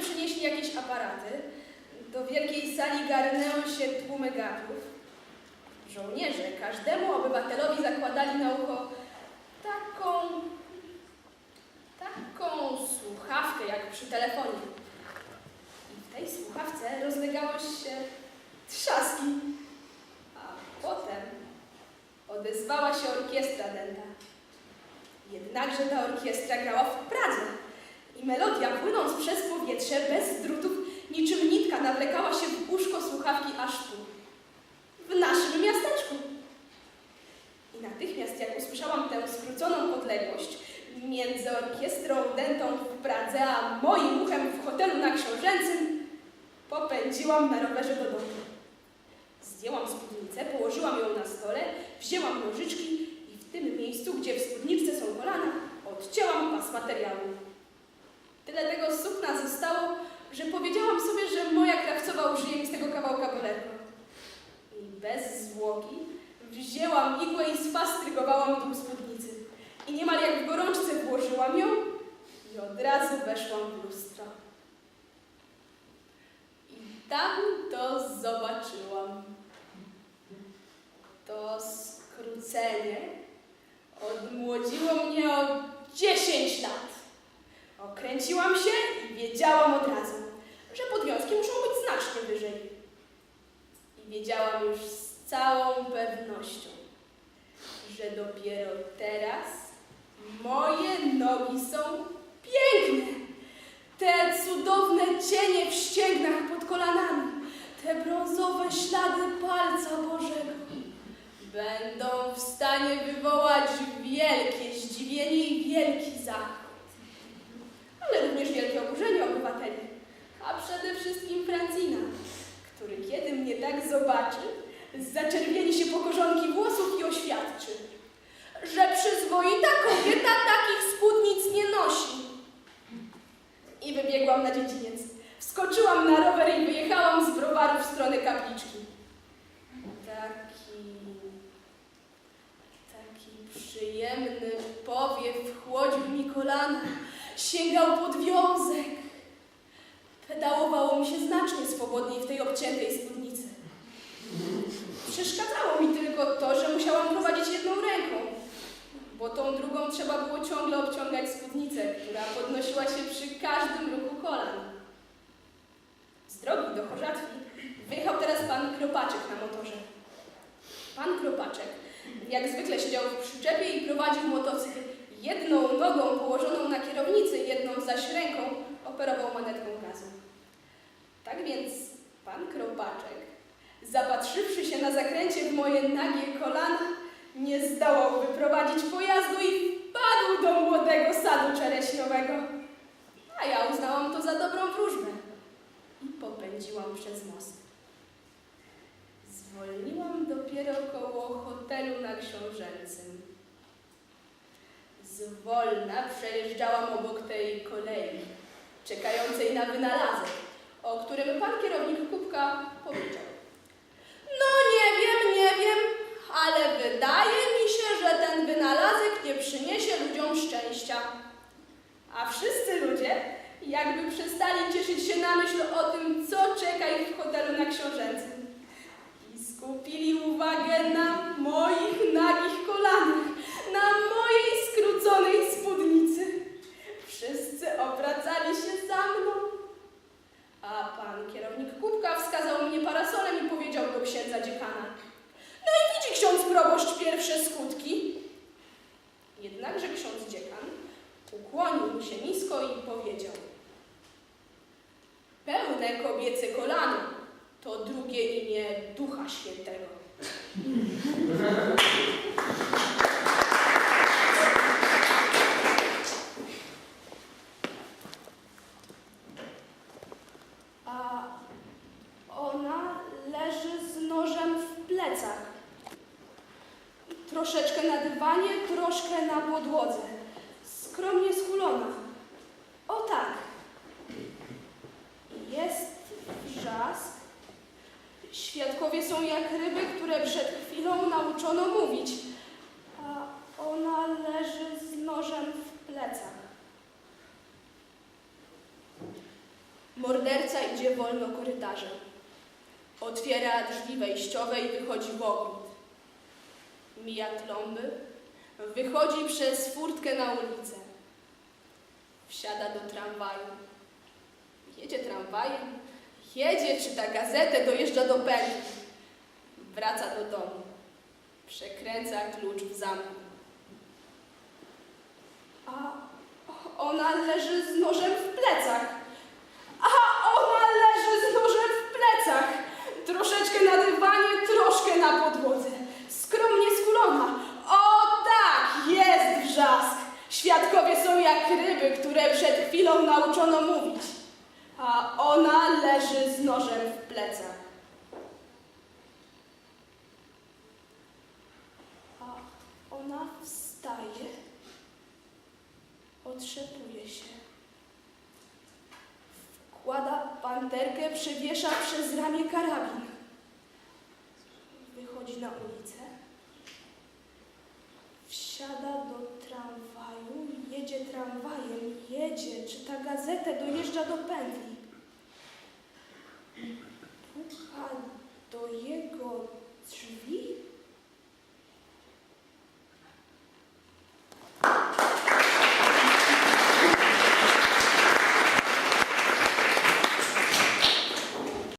przynieśli jakieś aparaty. Do wielkiej sali garnęły się tłumy gadów. Żołnierze każdemu obywatelowi zakładali na ucho taką, taką słuchawkę jak przy telefonie. I w tej słuchawce rozlegały się trzaski. A potem odezwała się orkiestra dęta. Jednakże ta orkiestra grała w Pradze i melodia płynąc przez powietrze bez drutów niczym nitka nawlekała się w uszko słuchawki aż tu, w naszym miasteczku. I natychmiast jak usłyszałam tę skróconą odległość między orkiestrą dętą w Pradze a moim uchem w hotelu na Książęcym, popędziłam na rowerze do domu. Zdjęłam spódnicę, położyłam ją na stole, wzięłam nożyczki i w tym miejscu, gdzie w spódniczce są kolana, odcięłam pas materiału. Sukna zostało, że powiedziałam sobie, że moja krawcowa użyje mi z tego kawałka bolerko. I bez zwłoki wzięłam igłę i sfastrygowałam dół spódnicy. I niemal jak w gorączce włożyłam ją i od razu weszłam w lustro. I tam to zobaczyłam. To skrócenie odmłodziło mnie o 10 lat. Okręciłam się wiedziałam od razu, że podwiązki muszą być znacznie wyżej. I wiedziałam już z całą pewnością, że dopiero teraz moje nogi są piękne. Te cudowne cienie w ścięgnach pod kolanami, te brązowe ślady palca Bożego będą w stanie wywołać wielkie zaczerwieni się pokorzonki włosów i oświadczy, że przyzwoita kobieta takich spódnic nie nosi. I wybiegłam na dziedziniec. Wskoczyłam na rower i wyjechałam z browaru w stronę kapliczki. Taki taki przyjemny powiew chłodził mi kolana, sięgał pod wiązek. Pedałowało mi się znacznie swobodniej w tej obciętej spódnicy. Przeszkadzało mi tylko to, że musiałam prowadzić jedną ręką, bo tą drugą trzeba było ciągle obciągać spódnicę, która podnosiła się przy każdym ruchu kolan. Z drogi do Chorzatwi wyjechał teraz pan Kropaczek na motorze. Pan Kropaczek jak zwykle siedział w przyczepie i prowadził motocykl. Jedną nogą położoną na kierownicy, jedną zaś ręką operował manetką gazu. Tak więc pan Kropaczek, zapatrzywszy na zakręcie w moje nagie kolana, nie zdołał wyprowadzić pojazdu i wpadł do młodego sadu czereśniowego. A ja uznałam to za dobrą wróżbę i popędziłam przez most. Zwolniłam dopiero koło hotelu na Książęcym. Zwolna przejeżdżałam obok tej kolei, czekającej na wynalazek, o którym pan kierownik Kubka powiedział. No nie wiem, nie wiem, ale wydaje mi się, że ten wynalazek nie przyniesie ludziom szczęścia. A wszyscy ludzie jakby przestali cieszyć się na myśl o tym, co czeka ich w hotelu na Książęcym i skupili uwagę na moich nagich kolanach, na mojej skróconej spódnicy. Wszyscy obracali się za mną. A pan kierownik Kubka wskazał mnie parasolem i powiedział do księdza dziekana. No i widzi ksiądz proboszcz pierwsze skutki. Jednakże ksiądz dziekan ukłonił się nisko i powiedział. Pełne kobiece kolano to drugie imię Ducha Świętego. A ona leży z nożem w plecach. Dywanie, troszkę na podłodze. Skromnie skulona. O tak. Jest wrzask. Świadkowie są jak ryby, które przed chwilą nauczono mówić. A ona leży z nożem w plecach. Morderca idzie wolno korytarzem. Otwiera drzwi wejściowe i wychodzi w ogród. Mija klomby, wychodzi przez furtkę na ulicę. Wsiada do tramwaju. Jedzie tramwajem, jedzie, czyta gazetę, dojeżdża do pętli. Wraca do domu. Przekręca klucz w zamku. A ona leży z nożem w plecach. A ona leży z nożem w plecach. Troszeczkę na dywanie, troszkę na podłodze. Skromnie skulona. O tak, jest wrzask. Świadkowie są jak ryby, które przed chwilą nauczono mówić. A ona leży z nożem w plecach. A ona wstaje. Otrzepuje się. Wkłada panterkę, przewiesza przez ramię karabin. Wychodzi na ulicę. Wsiada tramwajem, jedzie, czyta gazetę, dojeżdża do pętli. Puka do jego